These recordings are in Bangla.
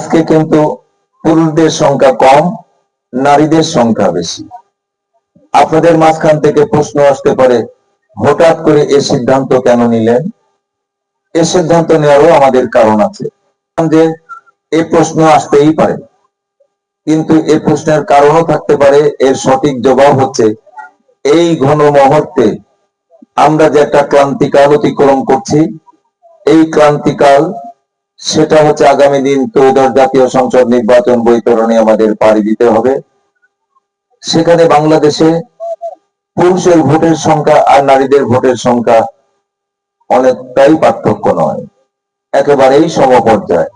আজকে কিন্তু পুরুষদের সংখ্যা কম, নারীদের সংখ্যা বেশি। আপনাদের মাঝখান থেকে প্রশ্ন আসতে পারে, হঠাৎ করে এ সিদ্ধান্ত কেন নিলেন? এ সিদ্ধান্ত নেওয়ারও আমাদের কারণ আছে। যে এই প্রশ্ন আসতেই পারে, কিন্তু এই প্রশ্নের কারণও থাকতে পারে, এর সঠিক জবাব হচ্ছে, এই ঘন মুহূর্তে আমরা যে একটা ক্লান্তিকাল অতিক্রম করছি, এই ক্লান্তিকাল সেটা হচ্ছে আগামী দিন ত্রয়োদশ জাতীয় সংসদ নির্বাচন বৈতরণে আমাদের পাড়ি দিতে হবে। সেখানে বাংলাদেশে পুরুষের ভোটের সংখ্যা আর নারীদের ভোটের সংখ্যা অনেকটাই পার্থক্য নয়। একেবারেই সমপর্যায়।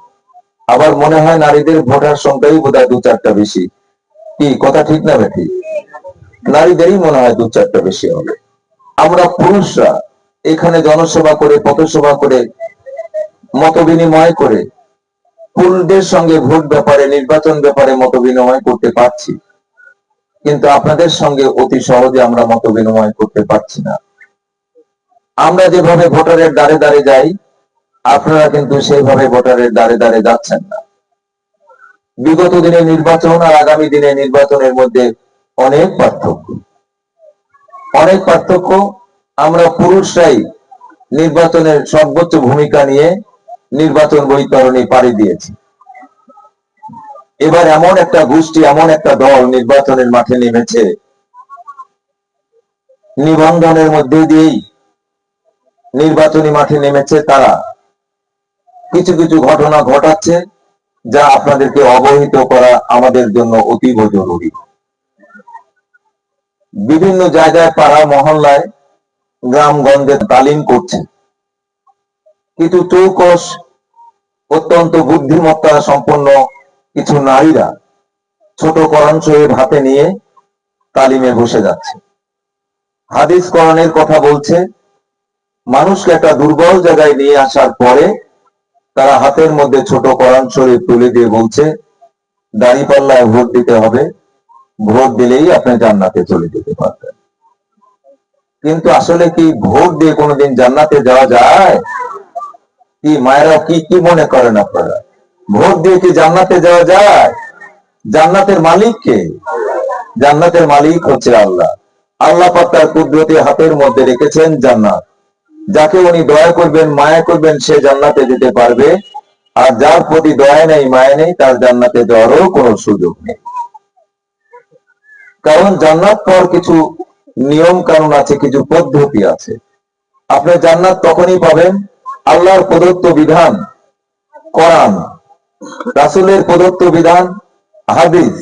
আবার মনে হয় নারীদের ভোটার সংখ্যাই বোধ হয় দু চারটা বেশি। কি, কথা ঠিক না বেঠি? নারীদেরই মনে হয় দু চারটা বেশি হবে। আমরা পুরুষরা এখানে জনসভা করে পথসভা করে মত বিনিময় করে পুরুষদের সঙ্গে ভোট ব্যাপারে, নির্বাচন ব্যাপারে মত বিনিময় করতে পারছি। কিন্তু আপনাদের সঙ্গে অতি সহজে আমরা মত বিনিময় করতে পারছি না। আমরা যেভাবে ভোটারের দ্বারে দ্বারে যাই, আপনারা কিন্তু সেইভাবে ভোটারের দ্বারে দ্বারে যাচ্ছেন না। বিগত দিনে নির্বাচন আর আগামী দিনে নির্বাচনের মধ্যে অনেক পার্থক্য। অনেক পার্থক্য। আমরা পুরুষরাই নির্বাচনের সর্বোচ্চ ভূমিকা নিয়ে নির্বাচন বৈতরণী পাড়ি দিয়েছি। এবার এমন একটা গোষ্ঠী, এমন একটা দল নির্বাচনের মাঠে নেমেছে। নিবন্ধনের মধ্যে দিয়েই নির্বাচনী মাঠে নেমেছে তারা। কিছু কিছু ঘটনা ঘটাচ্ছে যা আপনাদেরকে অবহিত করা আমাদের জন্য অতীব জরুরি। বিভিন্ন জায়গায় পাড়া মহল্লায় গ্রামগঞ্জে তালিম করছে। কিন্তু চৌকস অত্যন্ত বুদ্ধিমত্তা সম্পন্ন কিছু নারীরা ছোট কোরআন শরীফ হাতে নিয়ে তালিমে বসে যাচ্ছে। হাদিস করণের কথা বলছে, মানুষকে একটা দুর্বল জায়গায় নিয়ে আসার পরে তারা হাতের মধ্যে ছোট কোরআন শরীফ তুলে দিয়ে বলছে, দাঁড়িপাল্লায় ভোট দিতে হবে, ভোট দিলেই আপনি জান্নাতে চলে যেতে পারবেন। কিন্তু আসলে কি ভোট দিয়ে কোনোদিন জান্নাতে যাওয়া যায়? কি মায়েরা কি কি মনে করেন আপনারা? ভোট দিয়ে কি জান্নাতে যাওয়া যায়? জান্নাতের মালিক কে? জান্নাতের মালিক হচ্ছে আল্লাহ। আল্লাহ তার কুদরতি হাতের মধ্যে রেখেছেন জান্নাত। যাকে উনি দয়া করবেন, মায়া করবেন, সে জান্নাতে যেতে পারবে। আর যার প্রতি দয়া নেই, মায়া নেই, তার জান্নাতে যাওয়ারও কোনো সুযোগ নেই। কারণ জান্নাত পাওয়ার কিছু নিয়ম কানুন আছে, কিছু পদ্ধতি আছে। আপনি জান্নাত তখনই পাবেন আল্লাহর প্রদত্ত বিধান, কোরআন, রাসূলের প্রদত্ত বিধান, হাদিস।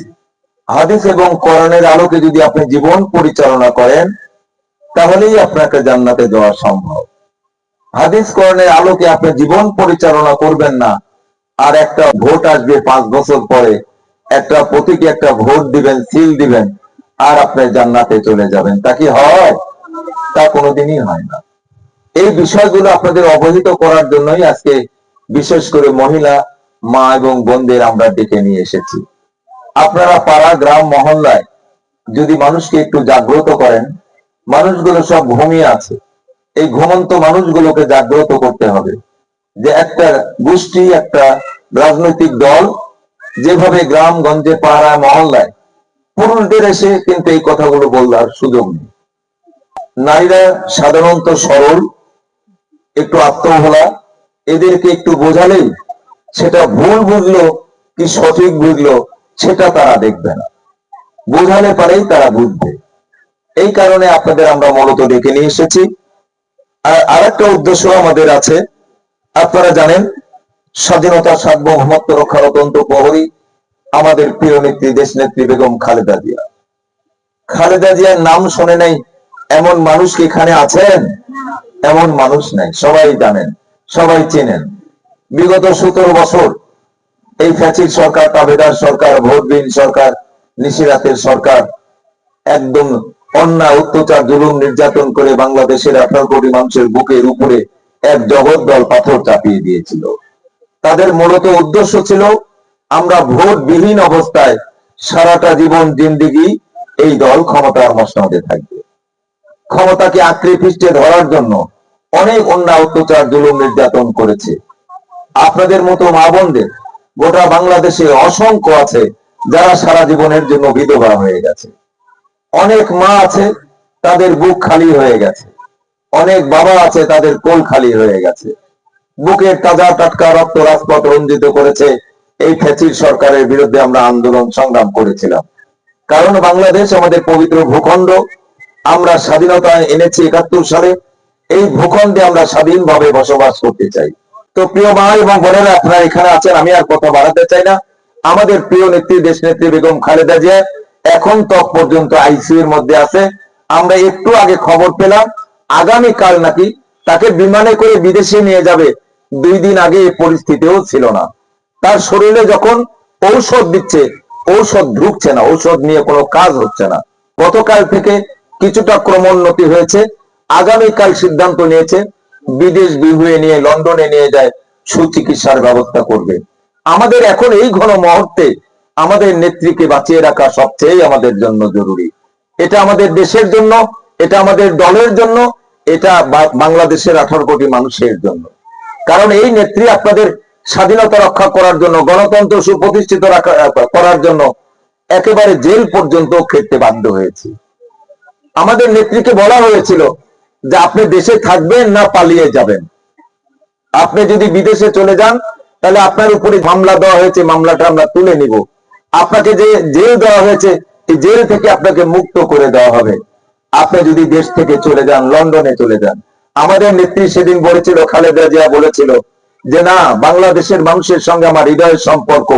হাদিস এবং কোরআনের আলোকে যদি আপনি জীবন পরিচালনা করেন, তাহলেই আপনাকে জান্নাতে যাওয়া সম্ভব। হাদিস, কোরআনের আলোকে আপনি জীবন পরিচালনা করবেন না, আর একটা ভোট আসবে পাঁচ বছর পরে, একটা প্রতীকে একটা ভোট দিবেন, সিল দিবেন, আর আপনি জান্নাতে চলে যাবেন। তা কি হয়? তা কোনোদিনই হয় না। এই বিষয়গুলো আপনাদের অবহিত করার জন্যই আজকে বিশেষ করে মহিলা, মা এবং বোনদের আমরা ডেকে নিয়ে এসেছি। আপনারা পাড়া, গ্রাম, মহল্লায় যদি মানুষকে একটু জাগ্রত করেন, মানুষগুলো সব ঘুমিয়ে আছে। এই ঘুমন্ত মানুষগুলোকে জাগ্রত করতে হবে যে একটা গোষ্ঠী, একটা রাজনৈতিক দল যেভাবে গ্রাম গঞ্জে পাড়ায় মহল্লায় পুরুষদের এসে কিন্তু এই কথাগুলো বলার সুযোগ নেই। নারীরা সাধারণত সরল একটু আত্মভোলা এদেরকে একটু বোঝালেই সেটা ভুল বুঝলো কি সঠিক বুঝলো, সেটা তারা দেখবে না। বোঝালে পারেই তারা বুঝবে। এই কারণে আপনাদের আমরা মূলত ডেকে নিয়ে এসেছি। আর আরেকটা উদ্দেশ্য আমাদের আছে। আপনারা জানেন, স্বাধীনতা সার্বভৌমত্ব রক্ষার অত্যন্ত প্রহরী আমাদের প্রিয় নেত্রী, দেশ নেত্রী বেগম খালেদা জিয়া। খালেদা জিয়ার নাম শুনে নাই এমন মানুষ কি এখানে আছেন? এমন মানুষ নাই, সবাই জানেন, সবাই চেনেন। বিগত সতেরো বছর এই ফ্যাচির সরকার, তাবেদার সরকার, ভোটবিহীন সরকার, নিশিরাতের সরকার একদম অন্যায়, অত্যাচার, জুলুম নির্যাতন করে বাংলাদেশের আঠারো কোটি মানুষের বুকের উপরে এক জগৎ দল পাথর চাপিয়ে দিয়েছিল। তাদের মূলত উদ্দেশ্য ছিল, আমরা ভোট বিহীন অবস্থায় সারাটা জীবন জিন্দিগি এই দল ক্ষমতার মসনদে থাকবে। ক্ষমতাকে আঁকড়ে পিষ্টে ধরার জন্য অনেক অন্যায়, অত্যাচার, জুলুম, নির্যাতন করেছে। আপনাদের মতো মা বোনদের গোটা বাংলাদেশে অসংখ্য আছে যারা সারা জীবনের জন্য বিধবা হয়ে গেছে। অনেক মা আছে, তাদের বুক খালি হয়ে গেছে। অনেক বাবা আছে, তাদের কোল খালি হয়ে গেছে। বুকের তাজা টাটকা রক্ত রাজপথ রঞ্জিত করেছে। এই ফ্যাচির সরকারের বিরুদ্ধে আমরা আন্দোলন সংগ্রাম করেছিলাম। কারণ বাংলাদেশ আমাদের পবিত্র ভূখণ্ড আমরা স্বাধীনতা এনেছি একাত্তর সালে, এই ভূখণ্ডে আমরা স্বাধীনভাবে বসবাস করতে চাই। তো প্রিয় মা এবং বোনেরা, আপনারা এখানে আছেন, আমি আর কথা বাড়াতে চাই না। আমাদের প্রিয় নেত্রী দেশ নেত্রী বেগম খালেদা জিয়া এখন তক পর্যন্ত আইসিইউ এর মধ্যে আছে। আমরা একটু আগে খবর পেলাম আগামী কাল নাকি তাকে বিমানে করে বিদেশে নিয়ে যাবে, দুই দিন আগে এই পরিস্থিতিও ছিল না। তার শরীরে যখন ঔষধ দিচ্ছে, ঔষধ ঢুকছে না, ঔষধ নিয়ে কোনো কাজ হচ্ছে না। গতকাল থেকে কিছুটা ক্রমোন্নতি হয়েছে। আগামীকাল সিদ্ধান্ত নিয়েছে, বিদেশ বিহুয়ে নিয়ে লন্ডনে নিয়ে যায়, সুচিকিৎসার ব্যবস্থা করবে। আমাদের এখন এই ঘন মুহূর্তে আমাদের নেত্রীকে বাঁচিয়ে রাখা সবচেয়ে আমাদের জন্য জরুরি। এটা আমাদের দেশের জন্য, এটা আমাদের দলের জন্য, এটা বাংলাদেশের আঠারো কোটি মানুষের জন্য। কারণ এই নেত্রী আপনাদের স্বাধীনতা রক্ষা করার জন্য, গণতন্ত্র সুপ্রতিষ্ঠিত করার জন্য একেবারে জেল পর্যন্ত খেতে বাধ্য হয়েছে। আমাদের নেত্রীকে বলা হয়েছিল যে আপনি দেশে থাকবেন না পালিয়ে যাবেন। আপনি যদি বিদেশে চলে যান, তাহলে আপনার উপরে মামলা দেওয়া হয়েছে, মামলাটা আমরা তুলে নিব। আপনাকে যে জেল দেওয়া হয়েছে, এই জেল থেকে আপনাকে মুক্ত করে দেওয়া হবে। আপনি যদি দেশ থেকে চলে যান, লন্ডনে চলে যান। আমাদের নেত্রী সেদিন বলেছিল, খালেদা জিয়া বলেছিল যে, না, বাংলাদেশের মানুষের সঙ্গে আমার হৃদয়ের সম্পর্ক।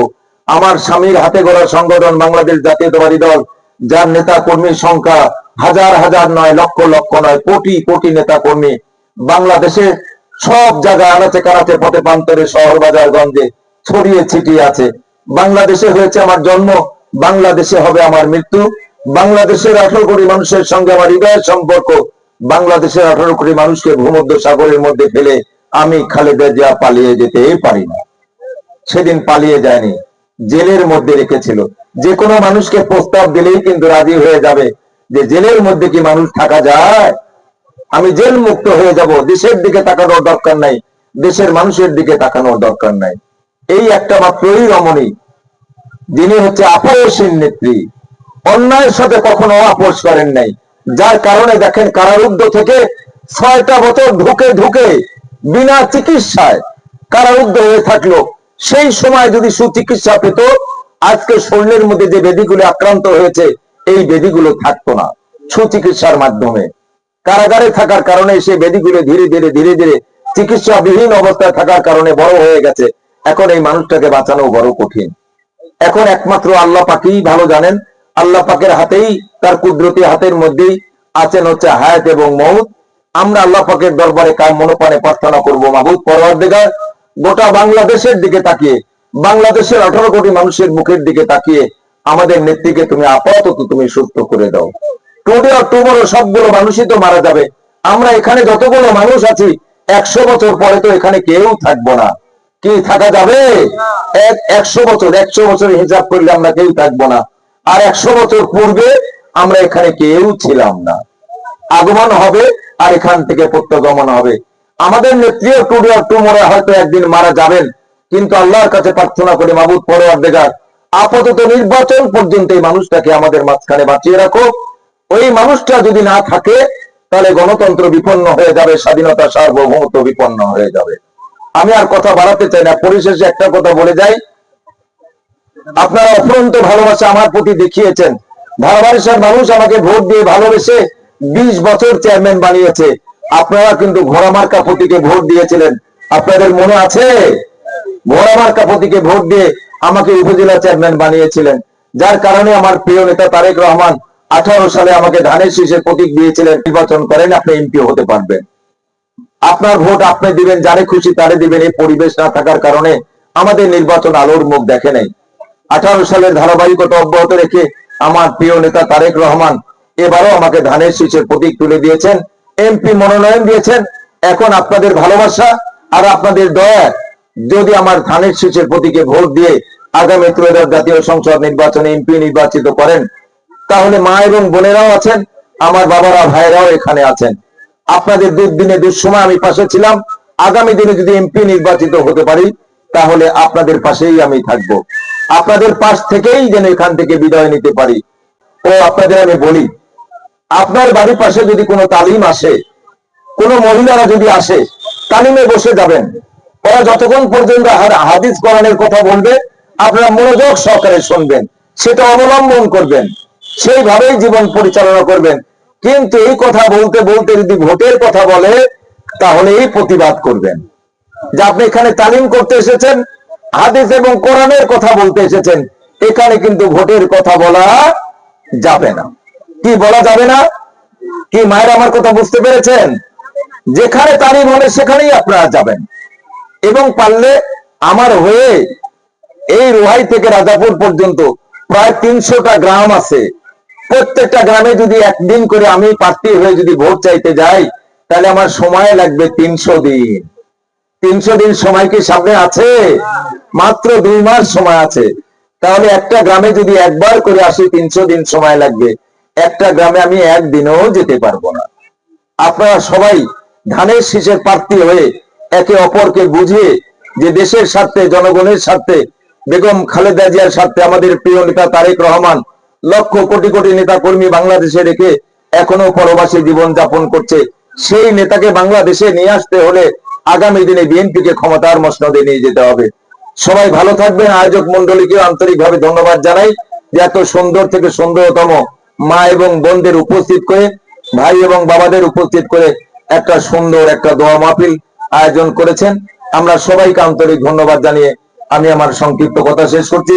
আমার স্বামীর হাতে গড়া সংগঠন বাংলাদেশ জাতীয়তাবাদী দল যার নেতা কর্মীর সংখ্যা হাজার হাজার নয়, লক্ষ লক্ষ নয়, কোটি কোটি নেতা কর্মী বাংলাদেশে সব জায়গায় আনাচে কানাচে পথে প্রান্তরে শহর বাজার গঞ্জে ছড়িয়ে ছিটিয়ে আছে। বাংলাদেশে হয়েছে আমার জন্ম, বাংলাদেশে হবে আমার মৃত্যু। বাংলাদেশের আঠারো কোটি মানুষের সঙ্গে আমার হৃদয়ের সম্পর্ক। বাংলাদেশের আঠারো কোটি মানুষকে ভূমধ্য সাগরের মধ্যে ফেলে আমি খালেদা জিয়া পালিয়ে যেতে পারি না। সেদিন পালিয়ে যায়নি, জেলের মধ্যে রেখেছিল। যে কোনো মানুষকে প্রস্তাব দিলেই কিন্তু রাজি হয়ে যাবে যে জেলের মধ্যে কি মানুষ থাকা যায়? আমি জেল মুক্ত হয়ে যাব, দেশের দিকে তাকানোর দরকার নাই, দেশের মানুষের দিকে তাকানোর দরকার নাই। এই একটা মাত্রই রমণী, যিনি হচ্ছে আপসীন নেত্রী, অন্যায়ের সাথে কখনো আপোষ করেন নাই। যার কারণে দেখেন কারারুদ্ধ থেকে ছয়টা বছর ঢুকে ঢুকে বিনা চিকিৎসায় কারারুদ্ধ হয়ে থাকল। সেই সময় যদি সুচিকিৎসা পেত আজকে শরীরের মধ্যে যে বেদিগুলো আক্রান্ত হয়েছে, এই বেদিগুলো থাকতো না সুচিকিৎসার মাধ্যমে। কারাগারে থাকার কারণে সেই বেদিগুলো ধীরে ধীরে ধীরে ধীরে চিকিৎসাবিহীন অবস্থায় থাকার কারণে বড় হয়ে গেছে। এখন এই মানুষটাকে বাঁচানো বড় কঠিন। এখন একমাত্র আল্লাহ পাকেই ভালো জানেন। আল্লাহ পাকের হাতেই, তার কুদরতি হাতের মধ্যেই আছেন হচ্ছে হায়াত এবং মৌত আমরা আল্লাহ পাকের দরবারে কার মনোপানে প্রার্থনা করব মাহবুদ পরওয়ারদিগার? গোটা বাংলাদেশের দিকে তাকিয়ে বাংলাদেশের আঠারো কোটি মানুষের মুখের দিকে তাকিয়ে আমাদের নেত্রীকে তুমি আপাতত তুমি সুস্থ করে দাও। টুডে টুমোরো সবগুলো মানুষই তো মারা যাবে। আমরা এখানে যতগুলো মানুষ আছি, একশো বছর পরে তো এখানে কেউ থাকব না। কি, থাকা যাবে? এক, একশো বছর একশো বছর হিসাব করলে আমরা কেউ থাকব না। আর একশো বছর পূর্বে আমরা এখানে কেউ ছিলাম না। আগমন হবে আর এখান থেকে প্রত্যাগমন হবে। আমাদের নেত্রীও টুডে টুমোরে হয়তো একদিন মারা যাবেন। কিন্তু আল্লাহর কাছে প্রার্থনা করে, মাবুদ পরোয়ার দেগার আপাতত নির্বাচন পর্যন্ত এই মানুষটাকে আমাদের মাঝখানে বাঁচিয়ে রাখো। ওই মানুষটা যদি না থাকে, তাহলে গণতন্ত্র বিপন্ন হয়ে যাবে, স্বাধীনতা সার্বভৌমত্ব বিপন্ন হয়ে যাবে। আমি আর কথা বাড়াতে চাই না, পরিশেষে একটা কথা বলে যাই। আপনারা অফুরন্ত ভালোবাসা আমার প্রতি দেখিয়েছেন। ভালোবাসার মানুষ আমাকে ভোট দিয়ে ভালোবেসে বিশ বছর চেয়ারম্যান বানিয়েছে। আপনারা কিন্তু ঘোড়ামার্কা প্রতীকে ভোট দিয়েছিলেন। আপনাদের মনে আছে? ঘোড়ামার্কা প্রতীকে ভোট দিয়ে আমাকে উপজেলা চেয়ারম্যান বানিয়েছিলেন। যার কারণে আমার প্রিয় নেতা তারেক রহমান আঠারো সালে আমাকে ধানের শীষের প্রতীক দিয়েছিলেন। নির্বাচন করেন, আপনি এমপি হতে পারবেন। আপনার ভোট আপনি দিবেন, যারে খুশি তারে দিবেন। এই পরিবেশ না থাকার কারণে আমাদের নির্বাচন আলোর মুখ দেখে নাই। আঠারো সালের ধারাবাহিকতা অব্যাহত রেখে আমার প্রিয় নেতা তারেক রহমান এবারও আমাকে ধানের শীষের প্রতীক তুলে দিয়েছেন। এমপি মনোনয়ন দিয়েছেন। এখন আপনাদের ভালোবাসা আর আপনাদের দয়া যদি আমার ধানের শীষের প্রতীকে ভোট দিয়ে আগামী ত্রয়োদশ জাতীয় সংসদ নির্বাচনে এমপি নির্বাচিত করেন, তাহলে মা এবং বোনেরাও আছেন, আমার বাবারা ভাইরাও এখানে আছেন। আপনাদের দুর্দিনে দুঃসময় আমি পাশে ছিলাম, আগামী দিনে যদি এমপি নির্বাচিত হতে পারি, তাহলে আপনাদের পাশেই আমি থাকব। আপনাদের পাশ থেকেই যেন এখান থেকে বিদায় নিতে পারি। ও, আপনাদের আমি বলি, আপনার বাড়ির পাশে যদি কোনো তালিম আসে, কোনো মহিলারা যদি আসে, তালিমে বসে যাবেন। ওরা যতক্ষণ পর্যন্ত হাদিস কোরআনের কথা বলবে, আপনারা মনোযোগ সহকারে শুনবেন, সেটা অবলম্বন করবেন, সেইভাবেই জীবন পরিচালনা করবেন। কিন্তু এই কথা বলতে বলতে যদি ভোটের কথা বলে তাহলে এই প্রতিবাদ করবেন। যে আপনি এখানে তালিম করতে এসেছেন, হাদিস এবং কোরআনের কথা বলতে এসেছেন, এখানে কিন্তু ভোটের কথা বলা যাবে না। কি বলা যাবে না? কি মায়ের আমার কথা বুঝতে পেরেছেন? যেখানে তালিম হবে, সেখানেই আপনারা যাবেন। এবং পারলে আমার হয়ে এই রোহাই থেকে রাজাপুর পর্যন্ত প্রায় তিনশোটা গ্রাম আছে। প্রত্যেকটা গ্রামে যদি একদিন করে আমি প্রার্থী হয়ে যদি ভোট চাইতে যাই, তাহলে আমার সময় লাগবে তিনশো দিন। তিনশো দিন সময় কি সামনে আছে? মাত্র দুই মাস সময় আছে। তাহলে একটা গ্রামে যদি একবার করে আসি, তিনশো দিন সময় লাগবে। একটা গ্রামে আমি একদিনও যেতে পারব না। আপনারা সবাই ধানের শীষের প্রার্থী হয়ে একে অপরকে বুঝিয়ে যে দেশের স্বার্থে, জনগণের স্বার্থে, বেগম খালেদা জিয়ার স্বার্থে আমাদের প্রিয় নেতা তারেক রহমান লক্ষ কোটি কোটি নেতা কর্মী বাংলাদেশে রেখে এখনও পরবাসী জীবন যাপন করছে। সেই নেতাকে বাংলাদেশে নিয়ে আসতে হলে আগামী দিনে বিএনপিকে ক্ষমতার মসনদে নিয়ে যেতে হবে। সবাই ভালো থাকবেন। আয়োজক মন্ডলীকে আন্তরিকভাবে ধন্যবাদ জানাই যে এত সুন্দর থেকে সুন্দরতম মা এবং বোনদের উপস্থিত করে, ভাই এবং বাবাদের উপস্থিত করে একটা সুন্দর একটা দোয়া মাহফিল আয়োজন করেছেন। আমরা সবাইকে আন্তরিক ধন্যবাদ জানিয়ে আমি আমার সংক্ষিপ্ত কথা শেষ করছি।